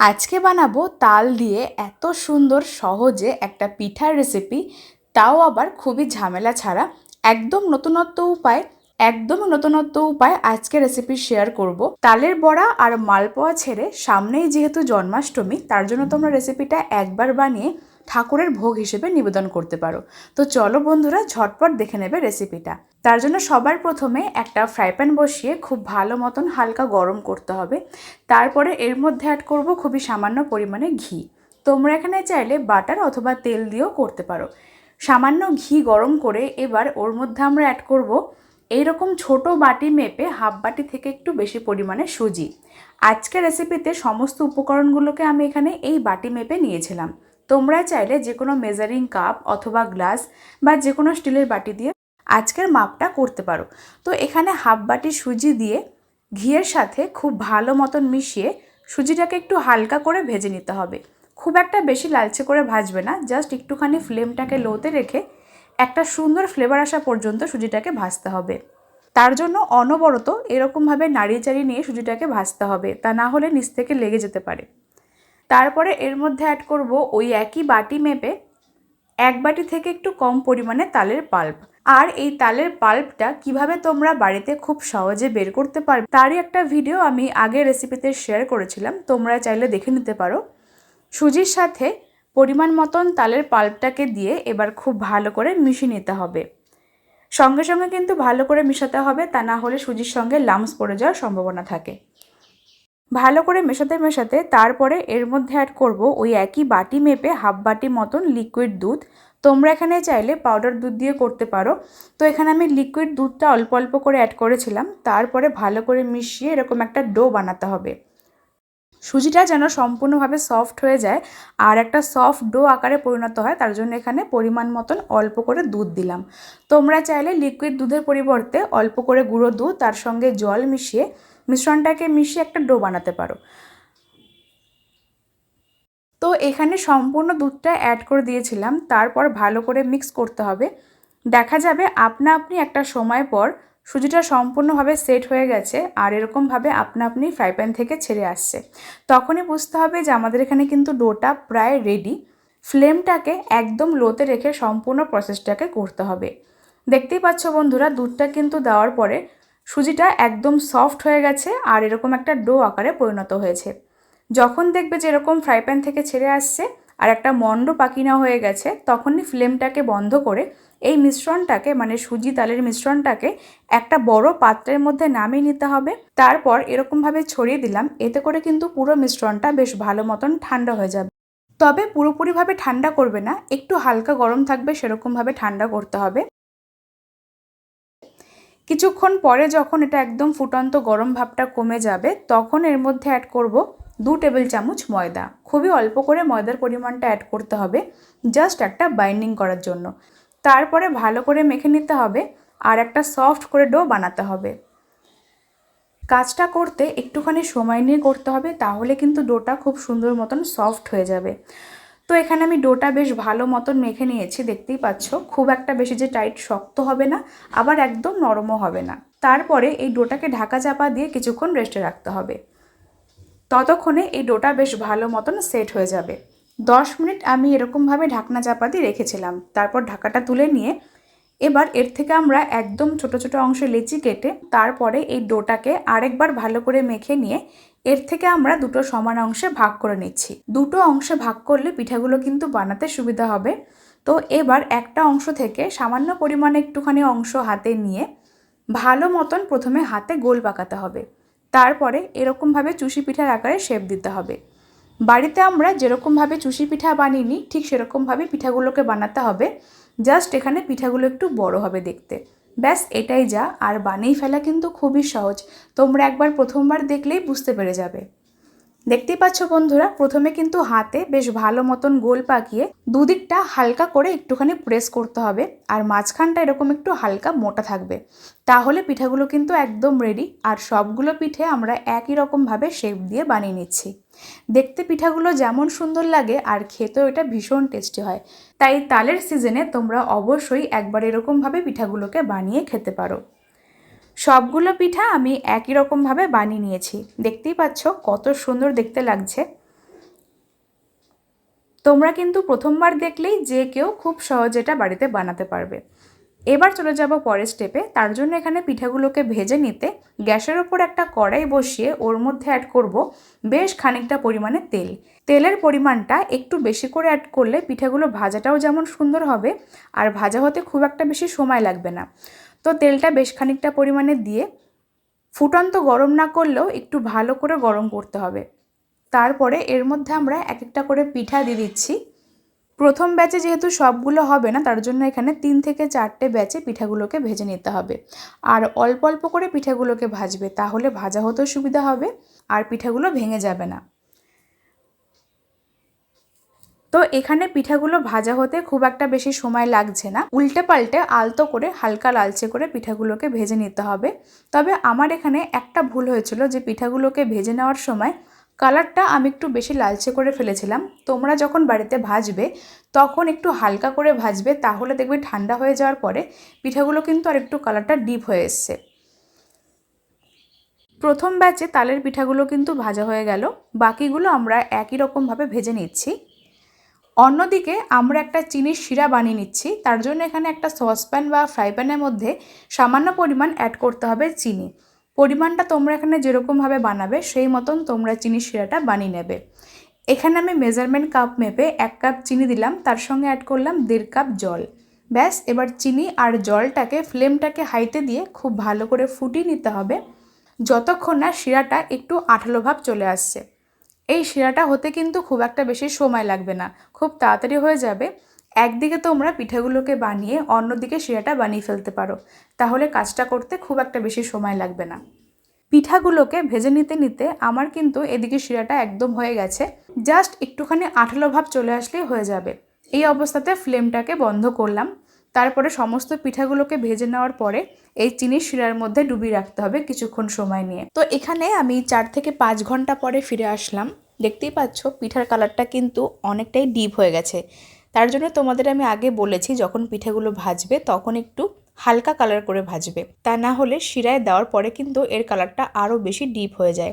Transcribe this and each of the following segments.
আজকে বানাবো তাল দিয়ে এত সুন্দর, সহজে একটা পিঠার রেসিপি তাও আবার খুবই ঝামেলা ছাড়া। একদম নতুনত্ব উপায় একদম নতুনত্ব উপায় আজকে রেসিপি শেয়ার করব। তালের বড়া আর মালপোয়া ছেড়ে সামনেই যেহেতু জন্মাষ্টমী, তার জন্য তোমরা রেসিপিটা একবার বানিয়ে ঠাকুরের ভোগ হিসেবে নিবেদন করতে পারো। তো চলো বন্ধুরা, ঝটপট দেখে নেবে রেসিপিটা তার জন্য সবার প্রথমে একটা ফ্রাই প্যান বসিয়ে খুব ভালো মতন হালকা গরম করতে হবে। তারপরে এর মধ্যে অ্যাড করব খুবই সামান্য পরিমাণে ঘি। তোমরা এখানে চাইলে বাটার অথবা তেল দিয়েও করতে পারো। সামান্য ঘি গরম করে এবার ওর মধ্যে আমরা অ্যাড করব এইরকম ছোট বাটি মেপে হাফ বাটি থেকে একটু বেশি পরিমাণে সুজি। আজকের রেসিপিতে সমস্ত উপকরণগুলোকে আমি এখানে এই বাটি মেপে নিয়েছিলাম। তোমরা চাইলে যে কোনো মেজারিং কাপ অথবা গ্লাস বা যে কোনো স্টিলের বাটি দিয়ে আজকের মাপটা করতে পারো। তো এখানে হাফ বাটি সুজি দিয়ে ঘিয়ের সাথে খুব ভালো মতন মিশিয়ে সুজিটাকে একটু হালকা করে ভেজে নিতে হবে। খুব একটা বেশি লালচে করে ভাজবে না জাস্ট একটুখানি ফ্লেমটাকে লোতে রেখে একটা সুন্দর ফ্লেভার আসা পর্যন্ত সুজিটাকে ভাজতে হবে। তার জন্য অনবরত এরকমভাবে নাড়িয়ে চাড়িয়ে নিয়ে সুজিটাকে ভাজতে হবে, তা না হলে নিচ থেকে লেগে যেতে পারে। তারপরে এর মধ্যে অ্যাড করব ওই একই বাটি মেপে এক বাটি থেকে একটু কম পরিমাণে তালের পাল্প। আর এই তালের পাল্পটা কীভাবে তোমরা বাড়িতে খুব সহজে বের করতে পারবে তারই একটা ভিডিও আমি আগের রেসিপিতে শেয়ার করেছিলাম, তোমরা চাইলে দেখে নিতে পারো। সুজির সাথে পরিমাণ মতন তালের পাল্পটাকে দিয়ে এবার খুব ভালো করে মিশিয়ে নিতে হবে। সঙ্গে সঙ্গে কিন্তু ভালো করে মিশাতে হবে, তা না হলে সুজির সঙ্গে লামস পড়ে যাওয়ার সম্ভাবনা থাকে। ভালো করে মেশাতে মেশাতে তারপরে এর মধ্যে অ্যাড করব ওই একই বাটি মেপে হাফ বাটি মতন লিকুইড দুধ। তোমরা এখানে চাইলে পাউডার দুধ দিয়ে করতে পারো। তো এখানে আমি লিকুইড দুধটা অল্প অল্প করে অ্যাড করেছিলাম। তারপরে ভালো করে মিশিয়ে এরকম একটা ডো বানাতে হবে। সুজিটা যেন সম্পূর্ণভাবে সফট হয়ে যায় আর একটা সফট ডো আকারে পরিণত হয়, তার জন্য এখানে পরিমাণ মতন অল্প করে দুধ দিলাম। তোমরা চাইলে লিকুইড দুধের পরিবর্তে অল্প করে গুঁড়ো দুধ, তার সঙ্গে জল মিশিয়ে মিশ্রণটাকে মিশিয়ে একটা ডো বানাতে পারো। তো এখানে সম্পূর্ণ দুধটা অ্যাড করে দিয়েছিলাম, তারপর ভালো করে মিক্স করতে হবে। দেখা যাবে আপনা আপনি একটা সময় পর সুজিটা সম্পূর্ণভাবে সেট হয়ে গেছে, আর এরকমভাবে আপনা আপনি ফ্রাই প্যান থেকে ছেড়ে আসছে। তখনই বুঝতে হবে যে আমাদের এখানে কিন্তু ডোটা প্রায় রেডি ফ্লেমটাকে একদম লোতে রেখে সম্পূর্ণ প্রসেসটাকে করতে হবে। দেখতেই পাচ্ছ বন্ধুরা, দুধটা কিন্তু দেওয়ার পরে সুজিটা একদম সফট হয়ে গেছে আর এরকম একটা ডো আকারে পরিণত হয়েছে। যখন দেখবে যে এরকম ফ্রাই প্যান থেকে ছেড়ে আসছে আর একটা মন্ড পাকিনা হয়ে গেছে, তখনই ফ্লেমটাকে বন্ধ করে এই মিশ্রণটাকে মানে সুজি তালের মিশ্রণটাকে একটা বড় পাত্রের মধ্যে নামিয়ে নিতে হবে। তারপর এরকমভাবে ছড়িয়ে দিলাম, এতে করে কিন্তু পুরো মিশ্রণটা বেশ ভালো মতন ঠান্ডা হয়ে যাবে। তবে পুরোপুরিভাবে ঠান্ডা করবে না, একটু হালকা গরম থাকবে সেরকমভাবে ঠান্ডা করতে হবে। কিছুক্ষণ পরে যখন এটা একদম ফুটন্ত গরম ভাবটা কমে যাবে, তখন এর মধ্যে অ্যাড করব দু টেবিল চামচ ময়দা। খুবই অল্প করে ময়দার পরিমাণটা অ্যাড করতে হবে জাস্ট একটা বাইন্ডিং করার জন্য। তারপরে ভালো করে মেখে নিতে হবে আর একটা সফট করে ডো বানাতে হবে। কাজটা করতে একটুখানি সময় নিয়ে করতে হবে, তাহলে কিন্তু ডোটা খুব সুন্দর মতন সফট হয়ে যাবে। তো এখানে আমি ডোটা বেশ ভালো মতন মেখে নিয়েছি, দেখতেই পাচ্ছ। খুব একটা বেশি যে টাইট, শক্ত হবে না, আবার একদম নরমও হবে না। তারপরে এই ডোটাকে ঢাকা চাপা দিয়ে কিছুক্ষণ রেস্টে রাখতে হবে। ততক্ষণে এই ডোটা বেশ ভালো মতন সেট হয়ে যাবে। দশ মিনিট আমি এরকমভাবে ঢাকনা চাপা দিয়ে রেখেছিলাম। তারপর ঢাকাটা তুলে নিয়ে এবার এর থেকে আমরা একদম ছোট ছোট অংশে লেচি কেটে তারপরে এই ডোটাকে আরেকবার ভালো করে মেখে নিয়ে এর থেকে আমরা দুটো সমান অংশে ভাগ করে নিচ্ছি। দুটো অংশে ভাগ করলে পিঠাগুলো কিন্তু বানাতে সুবিধা হবে। তো এবার একটা অংশ থেকে সামান্য পরিমাণে একটুখানি অংশ হাতে নিয়ে ভালো মতন প্রথমে হাতে গোল পাকাতে হবে। তারপরে এরকমভাবে চুষি পিঠার আকারে শেপ দিতে হবে। বাড়িতে আমরা যেরকমভাবে চুষি পিঠা বানিয়ে নিই ঠিক সেরকমভাবে পিঠাগুলোকে বানাতে হবে। জাস্ট এখানে পিঠাগুলো একটু বড় হবে দেখতে। ব্যাস, এটাই যা। আর বানিয়ে ফেলা কিন্তু খুবই সহজ। তোমরা একবার প্রথমবার দেখলেই বুঝতে পেরে যাবে। দেখতেই পাচ্ছ বন্ধুরা, প্রথমে কিন্তু হাতে বেশ ভালো মতন গোল পাকিয়ে দুদিকটা হালকা করে একটুখানি প্রেস করতে হবে আর মাঝখানটা এরকম একটু হালকা মোটা থাকবে। তাহলে পিঠাগুলো কিন্তু একদম রেডি আর সবগুলো পিঠে আমরা একই রকমভাবে শেপ দিয়ে বানিয়ে নিচ্ছি। দেখতে পিঠাগুলো যেমন সুন্দর লাগে আর খেতেও এটা ভীষণ টেস্টি হয়। তাই তালের সিজনে তোমরা অবশ্যই একবার এরকমভাবে পিঠাগুলোকে বানিয়ে খেতে পারো। সবগুলো পিঠা আমি একই রকমভাবে বানিয়ে নিয়েছি। দেখতেই পাচ্ছ কত সুন্দর দেখতে লাগছে। তোমরা কিন্তু প্রথমবার দেখলেই যে কেউ খুব সহজে এটা বাড়িতে বানাতে পারবে। এবার চলে যাব পরের স্টেপে তার জন্য এখানে পিঠাগুলোকে ভেজে নিতে গ্যাসের ওপর একটা কড়াই বসিয়ে ওর মধ্যে অ্যাড করব বেশ খানিকটা পরিমাণে তেল। তেলের পরিমাণটা একটু বেশি করে অ্যাড করলে পিঠাগুলো ভাজাটাও যেমন সুন্দর হবে, আর ভাজা হতে খুব একটা বেশি সময় লাগবে না। তো তেলটা বেশ খানিকটা পরিমাণে দিয়ে ফুটন্ত গরম না করলেও একটু ভালো করে গরম করতে হবে। তারপরে এর মধ্যে আমরা এক একটা করে পিঠা দিয়ে দিচ্ছি। প্রথম ব্যাচে যেহেতু সবগুলো হবে না, তার জন্য এখানে তিন থেকে চারটে ব্যাচে পিঠাগুলোকে ভেজে নিতে হবে। আর অল্প অল্প করে পিঠাগুলোকে ভাজবে, তাহলে ভাজা হতেও সুবিধা হবে আর পিঠাগুলো ভেঙে যাবে না। তো এখানে পিঠাগুলো ভাজা হতে খুব একটা বেশি সময় লাগছে না। উল্টে পাল্টে আলতো করে হালকা লালচে করে পিঠাগুলোকে ভেজে নিতে হবে। তবে আমার এখানে একটা ভুল হয়েছিল যে পিঠাগুলোকে ভেজে নেওয়ার সময় কালারটা আমি একটু বেশি লালচে করে ফেলেছিলাম। তোমরা যখন বাড়িতে ভাজবে, তখন একটু হালকা করে ভাজবে, তাহলে দেখবে ঠান্ডা হয়ে যাওয়ার পরে পিঠাগুলো কিন্তু আর একটু কালারটা ডিপ হয়ে এসছে। প্রথম ব্যাচে তালের পিঠাগুলো কিন্তু ভাজা হয়ে গেল। বাকিগুলো আমরা একই রকমভাবে ভেজে নিচ্ছি। অন্যদিকে আমরা একটা চিনির শিরা বানিয়ে নিচ্ছি। তার জন্য এখানে একটা সসপ্যান বা ফ্রাই প্যানের মধ্যে সামান্য পরিমাণ অ্যাড করতে হবে চিনি। পরিমাণটা তোমরা এখানে যেরকমভাবে বানাবে, সেই মতন তোমরা চিনির শিরাটা বানিয়ে নেবে। এখানে আমি মেজারমেন্ট কাপ মেপে এক কাপ চিনি দিলাম, তার সঙ্গে অ্যাড করলাম দেড় কাপ জল। ব্যাস, এবার চিনি আর জলটাকে ফ্লেমটাকে হাইতে দিয়ে খুব ভালো করে ফুটিয়ে নিতে হবে। যতক্ষণ না শিরাটা একটু আঠালো ভাব চলে আসছে। এই শিরাটা হতে কিন্তু খুব একটা বেশি সময় লাগবে না। খুব তাড়াতাড়ি হয়ে যাবে। একদিকে তোমরা পিঠাগুলোকে বানিয়ে অন্যদিকে শিরাটা বানিয়ে ফেলতে পারো। তাহলে কাজটা করতে খুব একটা বেশি সময় লাগবে না। পিঠাগুলোকে ভেজে নিতে নিতে আমার কিন্তু এদিকে শিরাটা একদম হয়ে গেছে। জাস্ট একটুখানি আঠালো ভাব চলে আসলেই হয়ে যাবে। এই অবস্থাতে ফ্লেমটাকে বন্ধ করলাম। তারপরে সমস্ত পিঠাগুলোকে ভেজে নেওয়ার পরে এই চিনির শিরার মধ্যে ডুবিয়ে রাখতে হবে কিছুক্ষণ সময় নিয়ে। তো এখানে আমি চার থেকে পাঁচ ঘণ্টা পরে ফিরে আসলাম। দেখতেই পাচ্ছ, পিঠার কালারটা কিন্তু অনেকটাই ডিপ হয়ে গেছে। তার জন্য তোমাদের আমি আগে বলেছি, যখন পিঠাগুলো ভাজবে তখন একটু হালকা কালার করে ভাজবে। তা না হলে শিরায় দেওয়ার পরে কিন্তু এর কালারটা আরও বেশি ডিপ হয়ে যায়।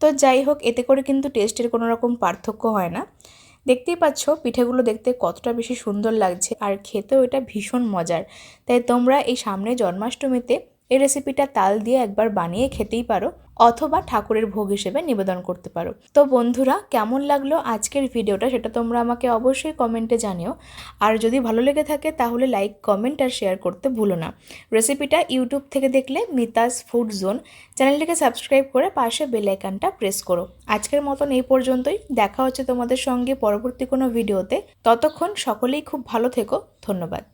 তো যাই হোক, এতে করে কিন্তু টেস্টের কোনো রকম পার্থক্য হয় না। দেখতেই পাচ্ছ, পিঠেগুলো দেখতে কতটা বেশি সুন্দর লাগছে আর খেতেও এটা ভীষণ মজার। তাই তোমরা এই সামনে জন্মাষ্টমীতে এই রেসিপিটা তাল দিয়ে একবার বানিয়ে খেতেই পারো। অথবা ঠাকুরের ভোগ হিসেবে নিবেদন করতে পারো। তো বন্ধুরা, কেমন লাগল আজকের ভিডিওটা সেটা তোমরা আমাকে অবশ্যই কমেন্টে জানিও। আর যদি ভালো লেগে থাকে তাহলে লাইক, কমেন্ট আর শেয়ার করতে ভুলো না। রেসিপিটা ইউটিউব থেকে দেখলে মিতাস ফুড জোন চ্যানেলটিকে সাবস্ক্রাইব করে পাশে বেল আইকনটা প্রেস করো। আজকের মতন এই পর্যন্তই। দেখা হচ্ছে তোমাদের সঙ্গে পরবর্তী কোনো ভিডিওতে। ততক্ষণ সকলেই খুব ভালো থেকো। ধন্যবাদ।